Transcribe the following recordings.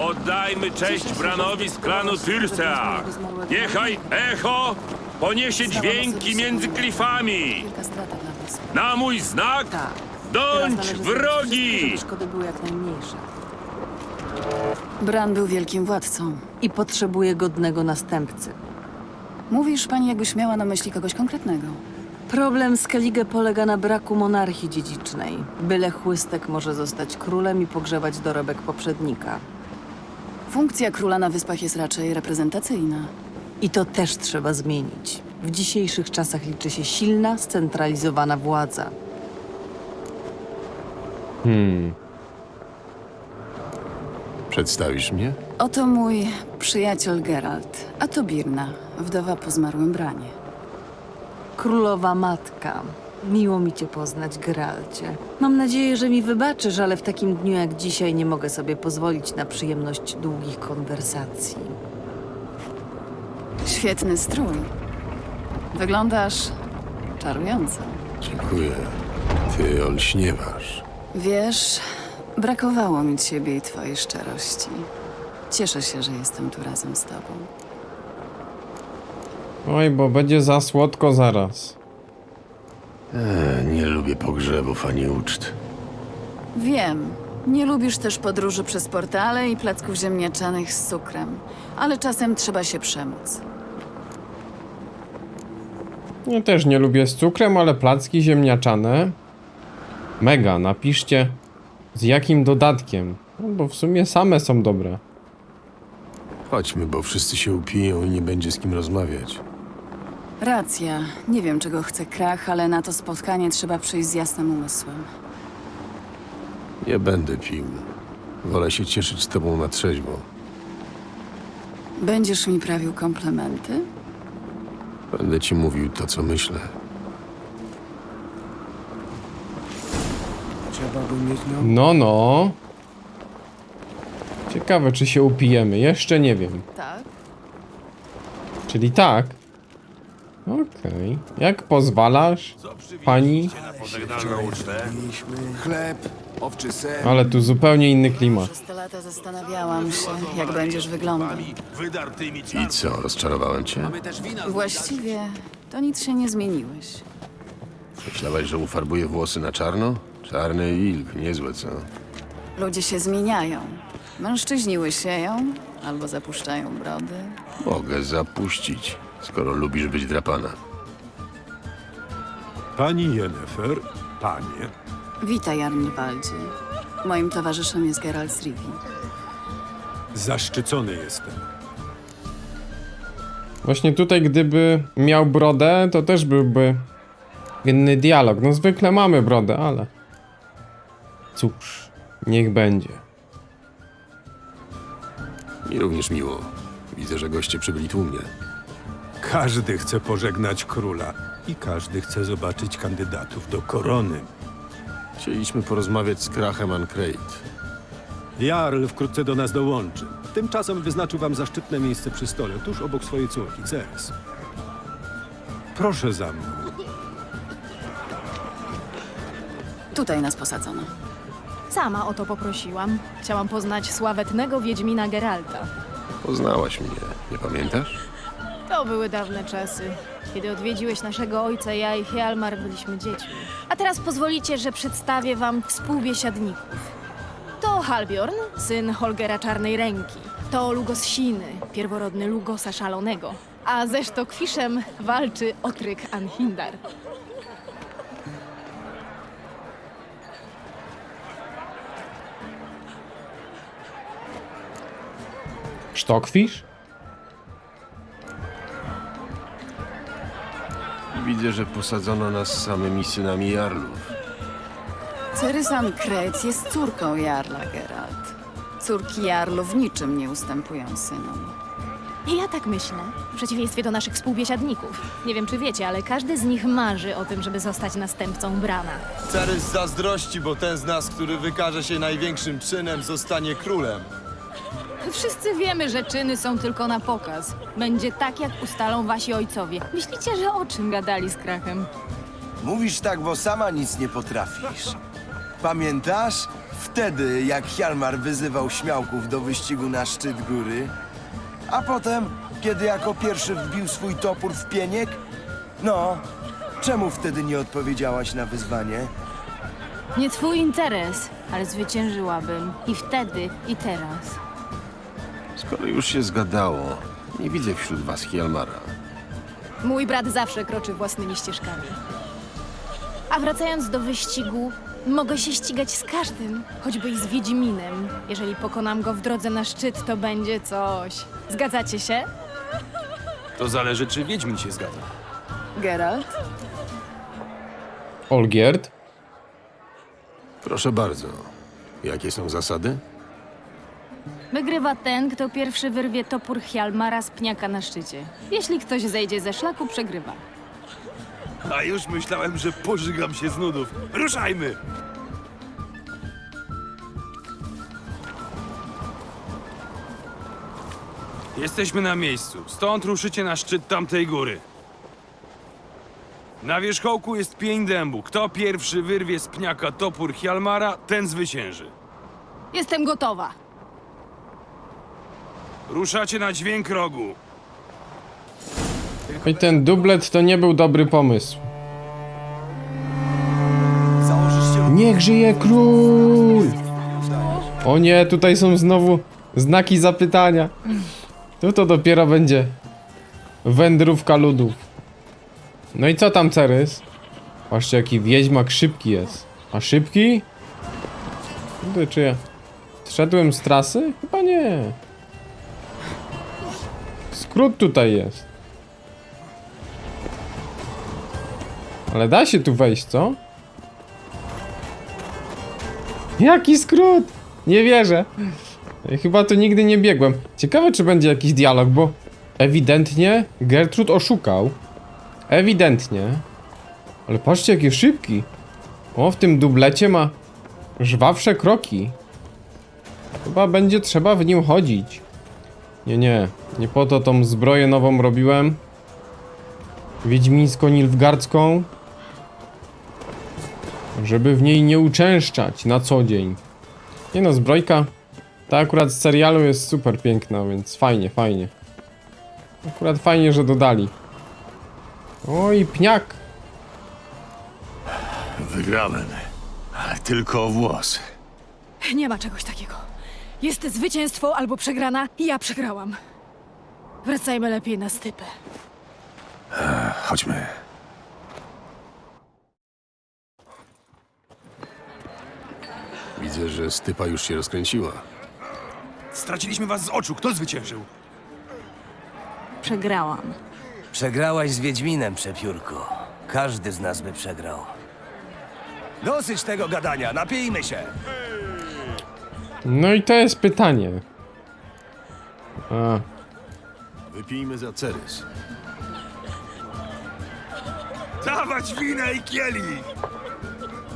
Oddajmy cześć Branowi z klanu Tyrcea. Niechaj echo poniesie dźwięki między klifami. Wielka strata dla was. Na mój znak Tak. dończ Teraz należy zrobić wszystko, wrogi! żeby szkody były jak najmniejsze. Bran był wielkim władcą i potrzebuje godnego następcy. Mówisz pani, jakbyś miała na myśli kogoś konkretnego. Problem Skellige polega na braku monarchii dziedzicznej. Byle chłystek może zostać królem i pogrzebać dorobek poprzednika. Funkcja króla na wyspach jest raczej reprezentacyjna. I to też trzeba zmienić. W dzisiejszych czasach liczy się silna, scentralizowana władza. Hmm. Przedstawisz mnie? Oto mój przyjaciel Geralt, a to Birna, wdowa po zmarłym Branie. Królowa matka. Miło mi cię poznać, Geralcie. Mam nadzieję, że mi wybaczysz, ale w takim dniu jak dzisiaj nie mogę sobie pozwolić na przyjemność długich konwersacji. Świetny strój. Wyglądasz czarująco. Dziękuję. Ty olśniewasz. Wiesz, brakowało mi ciebie i twojej szczerości. Cieszę się, że jestem tu razem z tobą. Oj, bo będzie za słodko zaraz. E, nie lubię pogrzebów ani uczt. Wiem. Nie lubisz też podróży przez portale i placków ziemniaczanych z cukrem, ale czasem trzeba się przemóc. Ja też nie lubię z cukrem, ale placki ziemniaczane. Mega, napiszcie z jakim dodatkiem. No, bo w sumie same są dobre. Chodźmy, bo wszyscy się upiją i nie będzie z kim rozmawiać. Racja. Nie wiem, czego chce krach, ale na to spotkanie trzeba przyjść z jasnym umysłem. Nie będę pił. Wolę się cieszyć z tobą na trzeźwo. Będziesz mi prawił komplementy? Będę ci mówił to, co myślę. No, no. Ciekawe, czy się upijemy. Jeszcze nie wiem. Tak. Czyli tak. Okej. Jak pozwalasz, pani? Chleb, owczy ser. Ale tu zupełnie inny klimat. Przez te lata zastanawiałam się, jak będziesz wyglądał. I co, rozczarowałem cię? Mamy też wina. Właściwie to nic się nie zmieniłeś. Myślałaś, że ufarbuję włosy na czarno? Czarny wilk, niezłe co? Ludzie się zmieniają. Mężczyźni łysieją albo zapuszczają brody. Mogę zapuścić, skoro lubisz być drapana. Pani Yennefer, panie, Witaj, Arnibaldzie. Moim towarzyszem jest Geralt z zaszczycony jestem. Właśnie tutaj, gdyby miał brodę, to też byłby inny dialog. No zwykle mamy brodę, ale... Cóż, niech będzie. Mi również miło. Widzę, że goście przybyli tłumnie. Każdy chce pożegnać króla i każdy chce zobaczyć kandydatów do korony. Chcieliśmy porozmawiać z Krachem Ancreit. Jarl wkrótce do nas dołączy. Tymczasem wyznaczył wam zaszczytne miejsce przy stole, tuż obok swojej córki, Ceres. Proszę za mną. Tutaj nas posadzono. Sama o to poprosiłam. Chciałam poznać sławetnego Wiedźmina Geralta. Poznałaś mnie, nie pamiętasz? To były dawne czasy. Kiedy odwiedziłeś naszego ojca, ja i Hjalmar byliśmy dziećmi. A teraz pozwolicie, że przedstawię wam współbiesiadników. To Halbjorn, syn Holgera Czarnej Ręki. To Lugos Siny, pierworodny Lugosa Szalonego. A ze Sztokwiszem walczy Otryk Anhindar. Sztokwisz? Widzę, że posadzono nas samymi synami Jarlów. Cerysan Kret jest córką Jarla, Geralt. Córki Jarlów niczym nie ustępują synom. I ja tak myślę, w przeciwieństwie do naszych współbiesiadników. Nie wiem, czy wiecie, ale każdy z nich marzy o tym, żeby zostać następcą Brana. Cary z zazdrości, bo ten z nas, który wykaże się największym czynem, zostanie królem. Wszyscy wiemy, że czyny są tylko na pokaz. Będzie tak, jak ustalą wasi ojcowie. Myślicie, że o czym gadali z Krachem? Mówisz tak, bo sama nic nie potrafisz. Pamiętasz? Wtedy, jak Hjalmar wyzywał śmiałków do wyścigu na szczyt góry? A potem, kiedy jako pierwszy wbił swój topór w pieniek? No, czemu wtedy nie odpowiedziałaś na wyzwanie? Nie twój interes, ale zwyciężyłabym. I wtedy, i teraz. Skoro już się zgadało, nie widzę wśród was Hjalmara. Mój brat zawsze kroczy własnymi ścieżkami. A wracając do wyścigu, mogę się ścigać z każdym, choćby i z Wiedźminem. Jeżeli pokonam go w drodze na szczyt, to będzie coś. Zgadzacie się? To zależy, czy Wiedźmin się zgadza. Geralt? Olgierd? Proszę bardzo. Jakie są zasady? Wygrywa ten, kto pierwszy wyrwie topór Hjalmara z pniaka na szczycie. Jeśli ktoś zejdzie ze szlaku, przegrywa. A już myślałem, że pożygam się z nudów. Ruszajmy! Jesteśmy na miejscu. Stąd ruszycie na szczyt tamtej góry. Na wierzchołku jest pień dębu. Kto pierwszy wyrwie z pniaka topór Hjalmara, ten zwycięży. Jestem gotowa. Ruszacie na dźwięk rogu. I ten dublet to nie był dobry pomysł. Niech żyje król! O nie, tutaj są znowu znaki zapytania. Tu to dopiero będzie wędrówka ludów. No i co tam, Cerys? Patrzcie, jaki wiedźmak szybki jest. A szybki? Kurde, czy ja zszedłem z trasy? Chyba nie. Skrót tutaj jest. Ale da się tu wejść, co? Jaki skrót? Nie wierzę. Chyba tu nigdy nie biegłem. Ciekawe, czy będzie jakiś dialog, bo ewidentnie Gertrud oszukał. Ewidentnie. Ale patrzcie, jaki szybki. O, w tym dublecie ma żwawsze kroki. Chyba będzie trzeba w nim chodzić. Nie, nie. Nie po to tą zbroję nową robiłem. Wiedźmińsko-nilfgardzką. Żeby w niej nie uczęszczać na co dzień. Nie no, zbrojka. Ta akurat z serialu jest super piękna, więc fajnie, fajnie. Akurat fajnie, że dodali. Oj, pniak. Wygrałem. Ale tylko o włos. Nie ma czegoś takiego. Jest zwycięstwo albo przegrana i ja przegrałam. Wracajmy lepiej na stypę. Chodźmy. Widzę, że stypa już się rozkręciła. Straciliśmy was z oczu. Kto zwyciężył? Przegrałam. Przegrałaś z Wiedźminem, przepiórku. Każdy z nas by przegrał. Dosyć tego gadania, napijmy się! No i to jest pytanie. A, Wypijmy za Cerys. Dawać wina i kielich!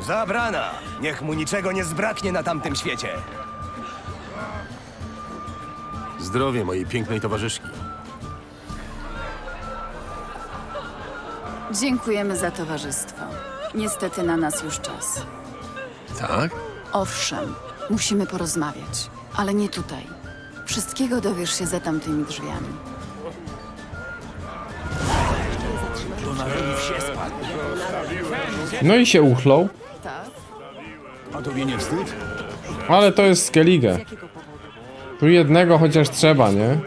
Zabrana! Niech mu niczego nie zbraknie na tamtym świecie. Zdrowie mojej pięknej towarzyszki. Dziękujemy za towarzystwo. Niestety na nas już czas. Tak? Owszem, musimy porozmawiać, ale nie tutaj. Wszystkiego dowiesz się za tamtymi drzwiami. No i się uchlął. A tobie nie wstyd? Ale to jest Skellige. Tu jednego chociaż trzeba, nie?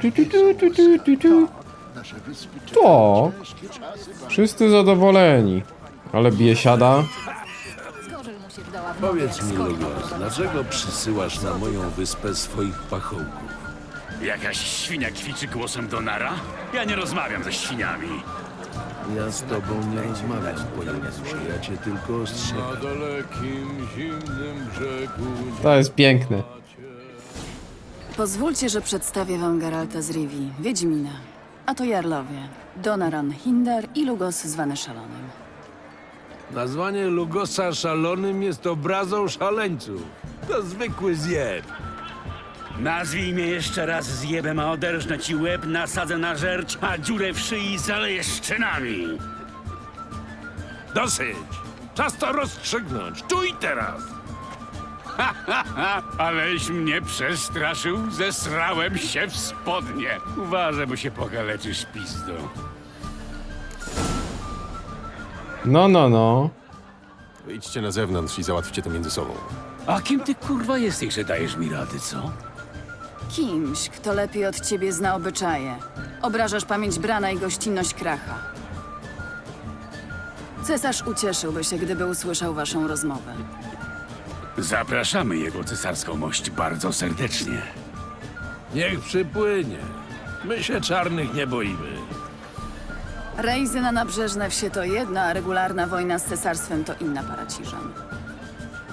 Tu, tu, tu, tu, tu, tu, tu. To. Wszyscy zadowoleni. Ale biesiada. Powiedz mi, Lugos, dlaczego przysyłasz na moją wyspę swoich pachołków? Jakaś świnia kwiczy głosem Donara? Ja nie rozmawiam ze świniami. Ja z tobą nie rozmawiam, pojedynczy, ja cię tylko ostrzegam. To jest piękne. Pozwólcie, że przedstawię wam Geralta z Rivi, Wiedźmina. A to Jarlowie, Donaran Hinder i Lugos zwany Szalonym. Nazwanie Lugosa szalonym jest obrazą szaleńców. To zwykły zjeb. Nazwij mnie jeszcze raz zjebem, a oderżnę ci łeb, nasadzę na żerć, a dziurę w szyi zaleję szczynami. Dosyć! Czas to rozstrzygnąć, tu i teraz! Aleś mnie przestraszył, zesrałem się w spodnie. Uważaj, bo się pokaleczysz pizdą. No, no, no. Wyjdźcie na zewnątrz i załatwcie to między sobą. A kim ty kurwa jesteś, że dajesz mi rady, co? Kimś, kto lepiej od ciebie zna obyczaje. Obrażasz pamięć Brana i gościnność Kracha. Cesarz ucieszyłby się, gdyby usłyszał waszą rozmowę. Zapraszamy jego cesarską mość bardzo serdecznie. Niech przypłynie. My się czarnych nie boimy. Rejzy na nabrzeżne wsie to jedna, a regularna wojna z cesarstwem to inna para ciżan.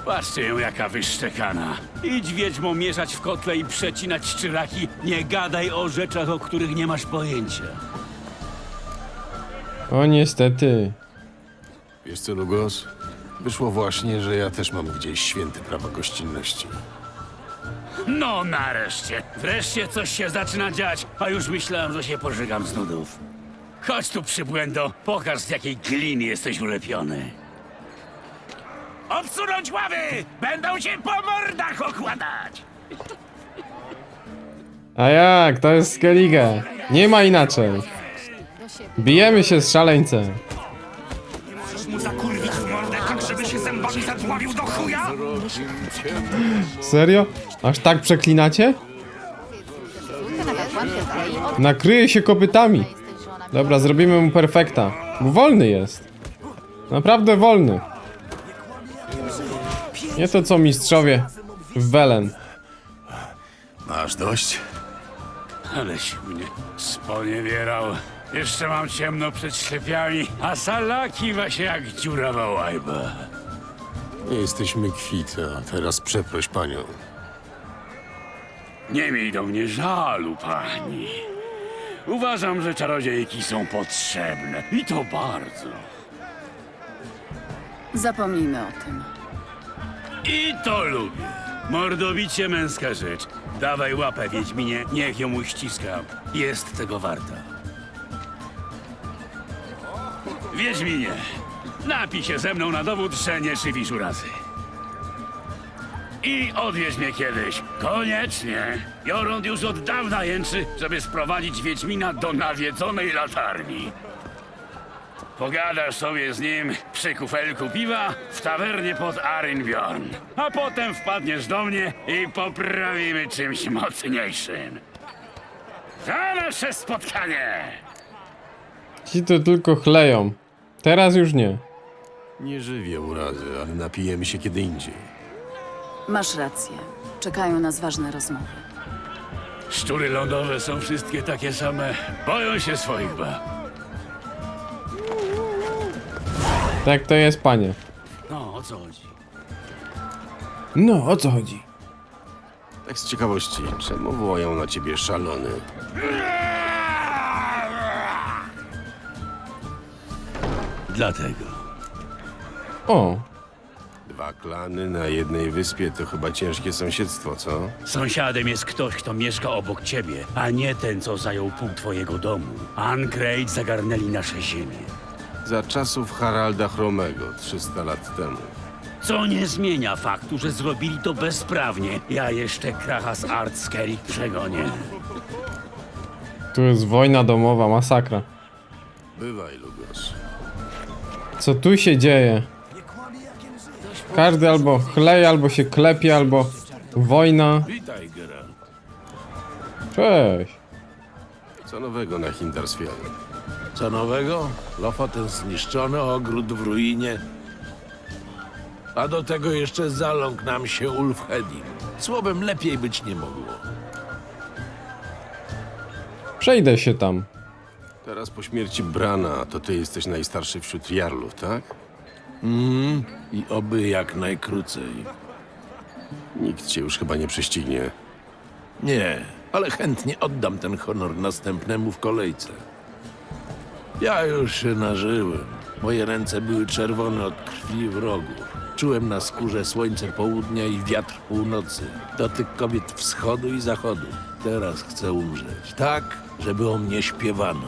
Patrzcie ją, jaka wyszczekana. Idź wiedźmo mieszać w kotle i przecinać szczyraki. Nie gadaj o rzeczach, o których nie masz pojęcia. O, niestety. Wiesz co, Lugos? Wyszło właśnie, że ja też mam gdzieś święte prawa gościnności. No nareszcie. Wreszcie coś się zaczyna dziać, a już myślałem, że się pożygam z nudów. Chodź tu, przybłędo. Pokaż, z jakiej gliny jesteś ulepiony. Odsunąć ławy! Będą się po mordach okładać! A jak? To jest Skellige. Nie ma inaczej. Bijemy się z szaleńcem. mu zakurwić w mordę tak, żeby się zębami zadławił do chuja? Serio? Aż tak przeklinacie? Nakryje się kopytami. Dobra, zrobimy mu perfekta. Bo wolny jest. Naprawdę wolny. Nie to co mistrzowie w Welen. Masz dość? Aleś mnie sponiewierał. Jeszcze mam ciemno przed ślepiami, a sala kiwa się jak dziurawa łajba. Nie jesteśmy kwita, a teraz przeproś panią. Nie miej do mnie żalu, pani. Uważam, że czarodziejki są potrzebne. I to bardzo. Zapomnijmy o tym. I to lubię. Mordobicie męska rzecz. Dawaj łapę, Wiedźminie, niech ją uściskam. Jest tego warta. Wiedźminie, napij się ze mną na dowód, że nie szywisz urazy. I odwieź mnie kiedyś. Koniecznie. Jorund już od dawna jęczy, żeby sprowadzić Wiedźmina do nawiedzonej latarni. Pogadasz sobie z nim przy kufelku piwa w tawernie pod Arinbjorn. A potem wpadniesz do mnie i poprawimy czymś mocniejszym. Za nasze spotkanie! Ci to tylko chleją. Teraz już nie. Nie żywię urazy, ale napijemy się kiedy indziej. Masz rację. Czekają nas ważne rozmowy. Szczury lądowe są wszystkie takie same. Boją się swoich bab. Tak to jest, panie. No, o co chodzi? No, o co chodzi? Tak z ciekawości, czemu wołają na ciebie szalony? Dlatego. O, Dwa klany na jednej wyspie to chyba ciężkie sąsiedztwo, co? Sąsiadem jest ktoś, kto mieszka obok ciebie, a nie ten, co zajął pół twojego domu. Ancrate zagarnęli nasze ziemię. Za czasów Haralda Chromego, 300 lat temu. Co nie zmienia faktu, że zrobili to bezprawnie. Ja jeszcze kracha z Art Skellig przegonię. tu jest wojna domowa, masakra. Bywaj, Lugos. Co tu się dzieje? Każdy albo chleje, albo się klepie, albo wojna. Witaj, Geralt. Cześć. Co nowego na Hindarsfjallu? Co nowego? Lofoten zniszczony, ogród w ruinie. A do tego jeszcze zaląkł nam się Ulf Hedin. Słowem lepiej być nie mogło. Przejdę się tam. Teraz po śmierci Brana, to ty jesteś najstarszy wśród jarlów, tak? Mhm. I oby jak najkrócej. Nikt cię już chyba nie prześcignie. Nie, ale chętnie oddam ten honor następnemu w kolejce. Ja już się nażyłem. Moje ręce były czerwone od krwi wrogów. Czułem na skórze słońce południa i wiatr północy. Dotyk kobiet wschodu i zachodu. Teraz chcę umrzeć. Tak, żeby o mnie śpiewano.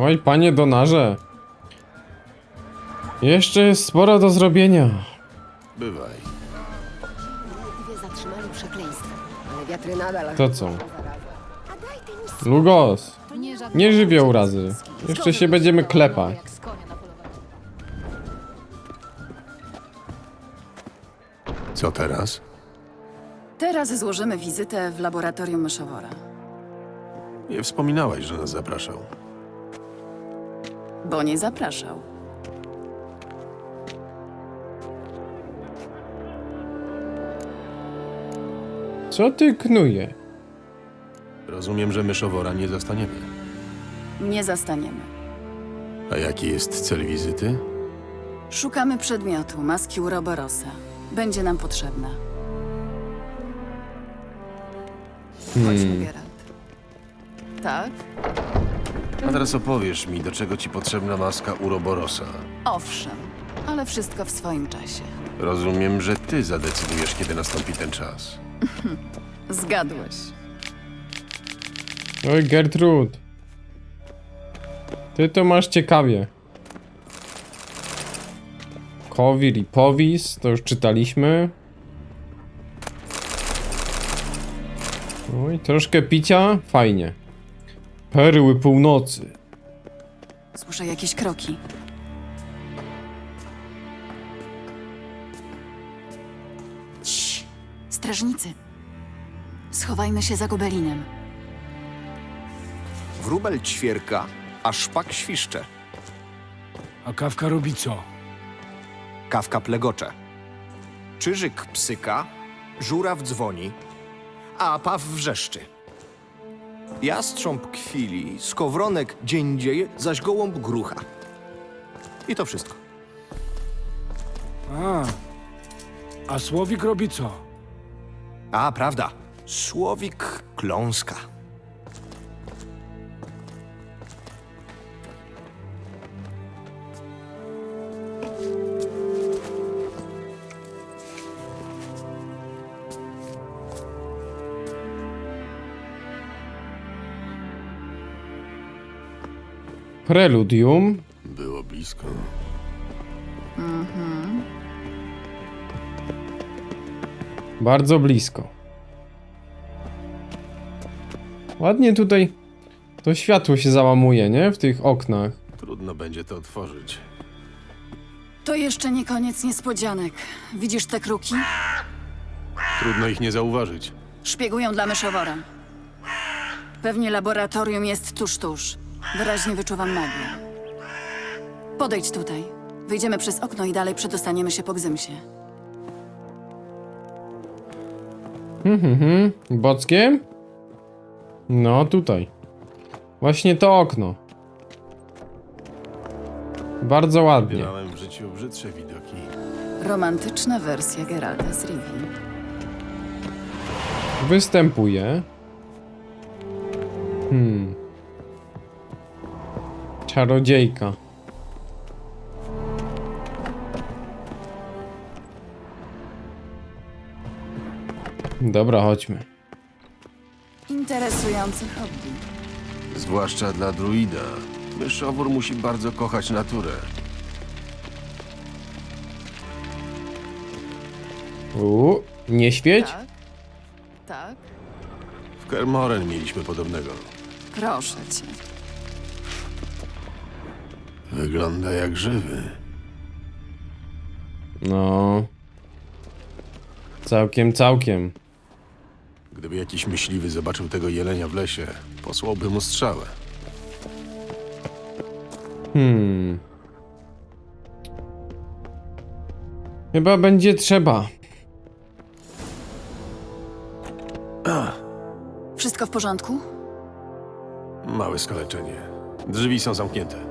Oj, panie Donarze. Jeszcze jest sporo do zrobienia. Bywaj. zatrzymali przekleństwo, ale wiatry nadal... To co? Lugos. Nie żywioł razy. Jeszcze się będziemy klepać. Co teraz? Teraz złożymy wizytę w laboratorium myszowora. Nie wspominałaś, że nas zapraszał. Bo nie zapraszał. Co ty knuje? Rozumiem, że myszowora nie zastaniemy. Nie zastaniemy. A jaki jest cel wizyty? Szukamy przedmiotu, maski Uroborosa. Będzie nam potrzebna. Chodźmy, Geralt. Tak? A teraz opowiesz mi, do czego ci potrzebna maska Uroborosa. Owszem, ale wszystko w swoim czasie. Rozumiem, że ty zadecydujesz, kiedy nastąpi ten czas. Zgadłeś. Oj, Gertrud. Ty to masz ciekawie. Kowir i Powis, to już czytaliśmy. Oj, troszkę picia, fajnie. Perły północy. Słyszę jakieś kroki. Cii, strażnicy. Schowajmy się za gobelinem. Wróbel ćwierka, a szpak świszcze. A kawka robi co? Kawka plegocze. Czyżyk psyka, żuraw dzwoni, a paw wrzeszczy. Jastrząb kwili, skowronek dziędzieje, zaś gołąb grucha. I to wszystko. A, a Słowik robi co? A, prawda. Słowik kląska. Preludium. Było blisko. Bardzo blisko. Ładnie tutaj to światło się załamuje, nie? W tych oknach. Trudno będzie to otworzyć. To jeszcze nie koniec niespodzianek. Widzisz te kruki? Trudno ich nie zauważyć. Szpiegują dla myszowora. Pewnie laboratorium jest tuż, tuż. Wyraźnie wyczuwam magię. Podejdź tutaj. Wyjdziemy przez okno i dalej przedostaniemy się po Gzymsie. Mhm, mhm. Bockiem? No, tutaj. Właśnie to okno. Bardzo ładnie. Miałem w życiu brzydsze widoki. Romantyczna wersja Geralta z Rivii. Występuje. Hmm. Czarodziejka. Dobra, chodźmy. Interesujący hobby. Zwłaszcza dla druida. Myszowór musi bardzo kochać naturę. Uuu, nie świeć? Tak? Tak? W Kermoren mieliśmy podobnego. Proszę cię. Wygląda jak żywy. No. Całkiem, całkiem. Gdyby jakiś myśliwy zobaczył tego jelenia w lesie, posłałby mu strzałę. Hmm. Chyba będzie trzeba. Wszystko w porządku? Małe skaleczenie. Drzwi są zamknięte.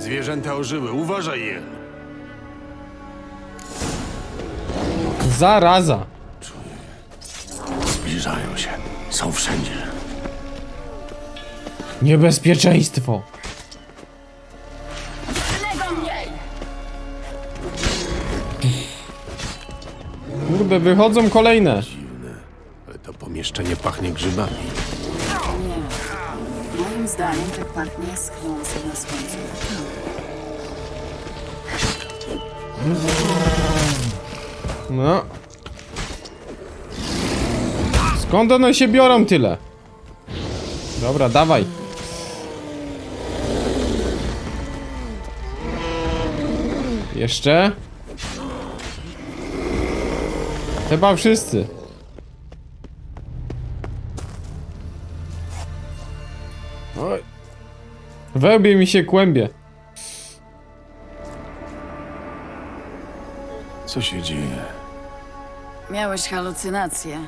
Zwierzęta ożyły, uważaj je! Zaraza. Zbliżają się. Są wszędzie. Niebezpieczeństwo. Kurde, wychodzą kolejne. Dziwne, ale to pomieszczenie pachnie grzybami. Nie. Zdaniem tak pachnie schnący na słońcu. No. Skąd one się biorą tyle? Dobra, dawaj. Jeszcze? Chyba wszyscy. Wełbie mi się kłębie. Co się dzieje? Miałeś halucynacje.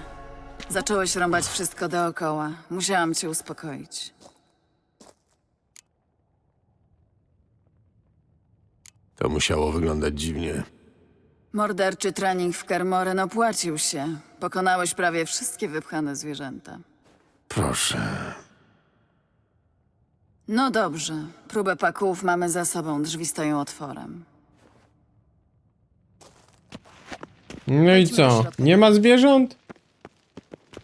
Zacząłeś rąbać wszystko dookoła. Musiałam cię uspokoić. To musiało wyglądać dziwnie. Morderczy trening w Kermoren opłacił się. Pokonałeś prawie wszystkie wypchane zwierzęta. Proszę. No dobrze. Próbę paków mamy za sobą. Drzwi stoją otworem. No i co? Nie ma zwierząt?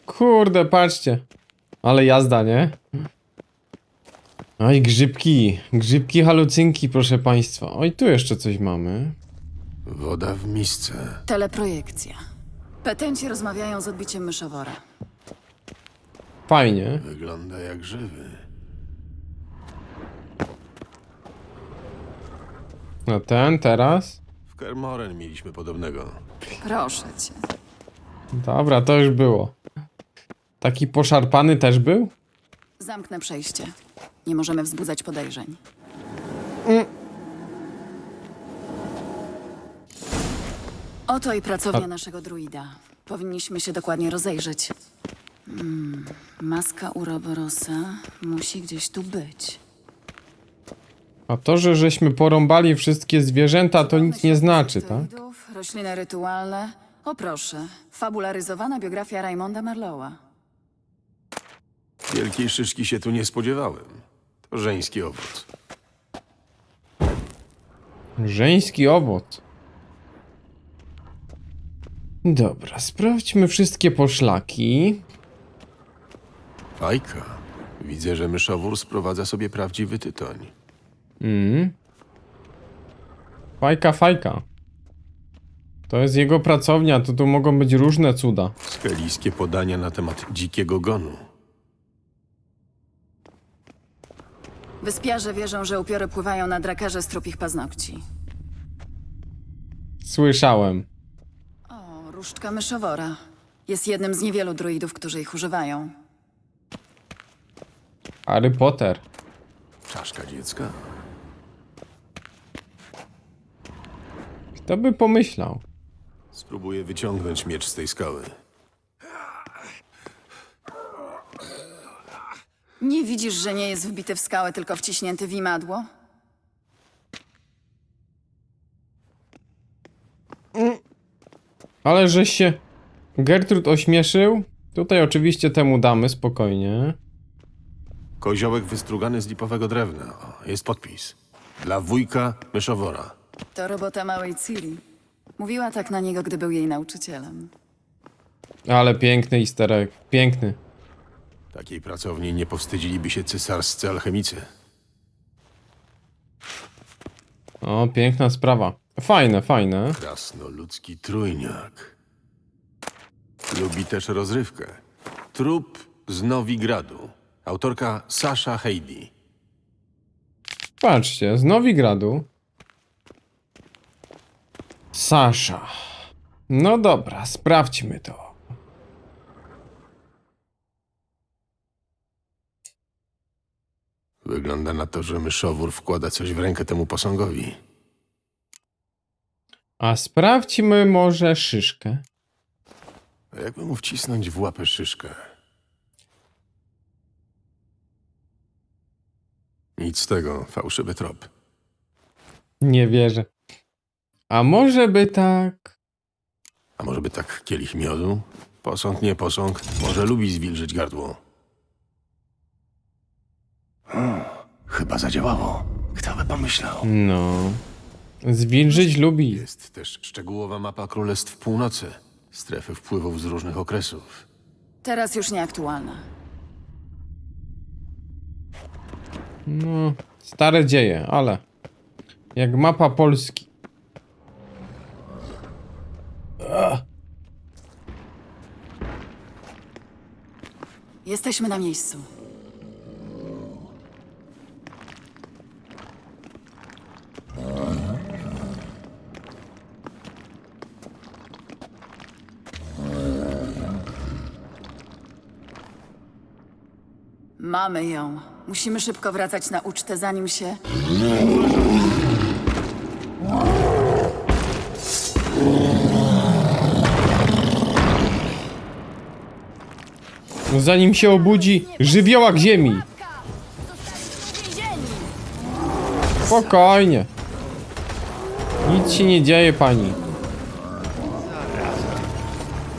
Kurde, patrzcie. Ale jazda, nie? Oj, grzybki. Grzybki, halucynki, proszę państwa. Oj, tu jeszcze coś mamy. Woda w misce. Teleprojekcja. Petenci rozmawiają z odbiciem myszowora. Fajnie. Wygląda jak żywy. No ten, teraz. W Kermoren mieliśmy podobnego. Proszę cię. Dobra, to już było. Taki poszarpany też był? Zamknę przejście. Nie możemy wzbudzać podejrzeń. Oto i pracownia A- naszego druida. Powinniśmy się dokładnie rozejrzeć. Hmm, maska Uroborosa musi gdzieś tu być. A to, że żeśmy porąbali wszystkie zwierzęta, to nic nie znaczy, tak? Rośliny rytualne. O proszę, fabularyzowana biografia Raymonda Marlowa. Wielkiej szyszki się tu nie spodziewałem. To żeński owoc. Żeński owoc. Dobra, sprawdźmy wszystkie poszlaki. Fajka. Widzę, że myszowór sprowadza sobie prawdziwy tytoń. Mm. Fajka, fajka. To jest jego pracownia, to tu mogą być różne cuda. Skelijskie podania na temat dzikiego gonu. Wyspiarze wierzą, że upiory pływają na drakarze z trupich paznokci. Słyszałem. O, różdżka myszowora. Jest jednym z niewielu druidów, którzy ich używają. Harry Potter. Czaszka dziecka. Kto by pomyślał? Spróbuję wyciągnąć miecz z tej skały. Nie widzisz, że nie jest wbity w skałę, tylko wciśnięty w imadło? Ale żeś się Gertrud ośmieszył. Tutaj oczywiście temu damy, spokojnie. Koziołek wystrugany z lipowego drewna. O, jest podpis. Dla wujka myszowora. To robota małej Ciri. Mówiła tak na niego, gdy był jej nauczycielem. Ale piękny easter egg. Piękny. Takiej pracowni nie powstydziliby się cesarscy alchemicy. O, piękna sprawa. Fajne, fajne. Krasnoludzki trójniak. Lubi też rozrywkę. Trup z Nowigradu. Autorka Sasha Heidi. Patrzcie, z Nowigradu. Sasza. No dobra, sprawdźmy to. Wygląda na to, że myszowór wkłada coś w rękę temu posągowi. A sprawdźmy może szyszkę. A jakby mu wcisnąć w łapę szyszkę? Nic z tego, fałszywy trop. Nie wierzę. A może by tak. A może by tak kielich miodu? Posąg, nie posąg, może lubi zwilżyć gardło. Hmm, chyba zadziałało. Kto by pomyślał? No. Zwilżyć lubi. Jest też szczegółowa mapa Królestw Północy. Strefy wpływów z różnych okresów. Teraz już nieaktualna. No, stare dzieje, ale jak mapa Polski. Jesteśmy na miejscu. Mamy ją. Musimy szybko wracać na ucztę, zanim się. Zanim się obudzi żywiołak ziemi. Spokojnie. Nic się nie dzieje, pani.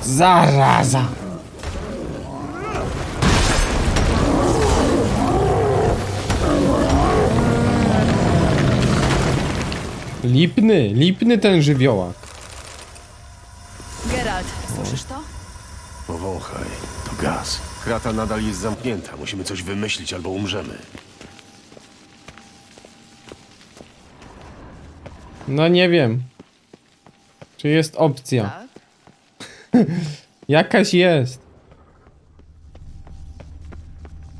Zaraza. Lipny, lipny ten żywiołak. Geralt, słyszysz to? Powąchaj, to gaz. Krata nadal jest zamknięta. Musimy coś wymyślić albo umrzemy. No nie wiem. Czy jest opcja? Jakaś jest.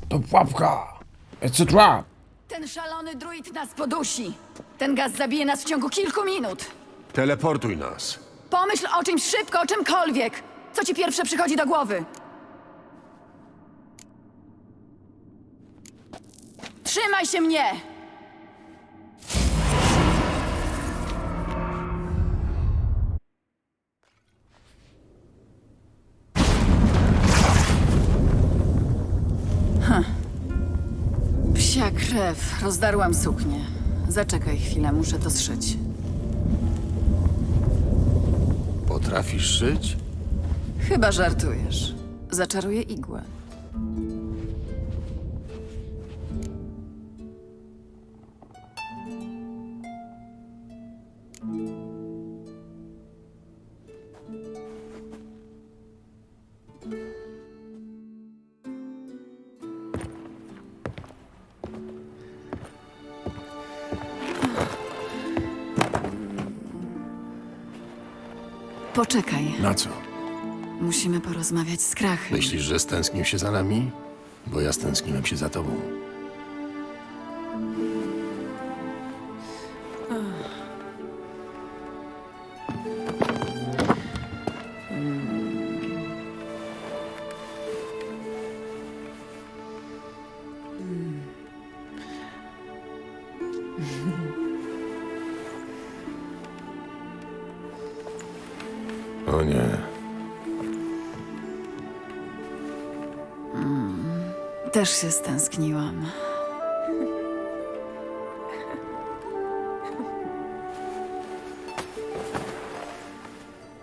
To pułapka. It's a trap. Ten szalony druid nas podusi. Ten gaz zabije nas w ciągu kilku minut. Teleportuj nas. Pomyśl o czymś szybko, o czymkolwiek. Co ci pierwsze przychodzi do głowy? Trzymaj się mnie! Psia krew. Rozdarłam suknię. Zaczekaj chwilę, muszę to zszyć. Potrafisz żyć? Chyba żartujesz. Zaczaruję igłę. Poczekaj, Na co? musimy porozmawiać z Krachem. Myślisz, że stęsknił się za nami? Bo ja stęskniłem się za tobą. O nie. Też się stęskniłam.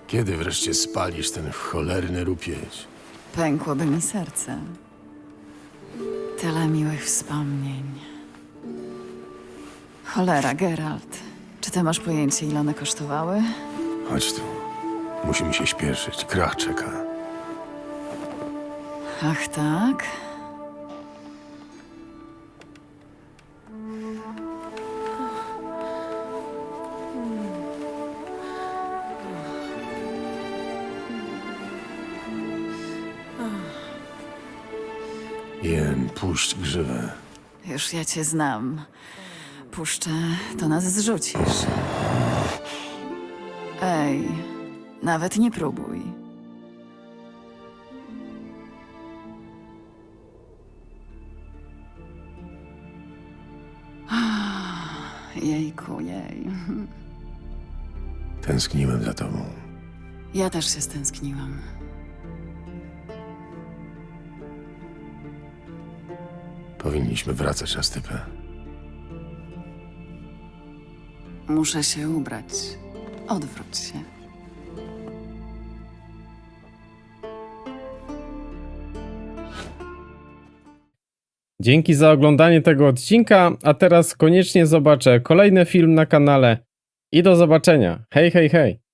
Kiedy wreszcie spalisz ten cholerny rupieć? Pękłoby mi serce. Tyle miłych wspomnień. Cholera, Geralt. Czy ty masz pojęcie, ile one kosztowały? Chodź tu. Musimy się śpieszyć. Krach czeka. Ach, tak? Jen, puść grzywę. Już ja cię znam. Puszczę, to nas zrzucisz. Ej, nawet nie próbuj. Jejku, jej. Tęskniłem za tobą. Ja też się stęskniłam. Powinniśmy wracać na stypę. Muszę się ubrać. Odwróć się. Dzięki za oglądanie tego odcinka, a teraz koniecznie zobaczę kolejny film na kanale i do zobaczenia. Hej, hej, hej.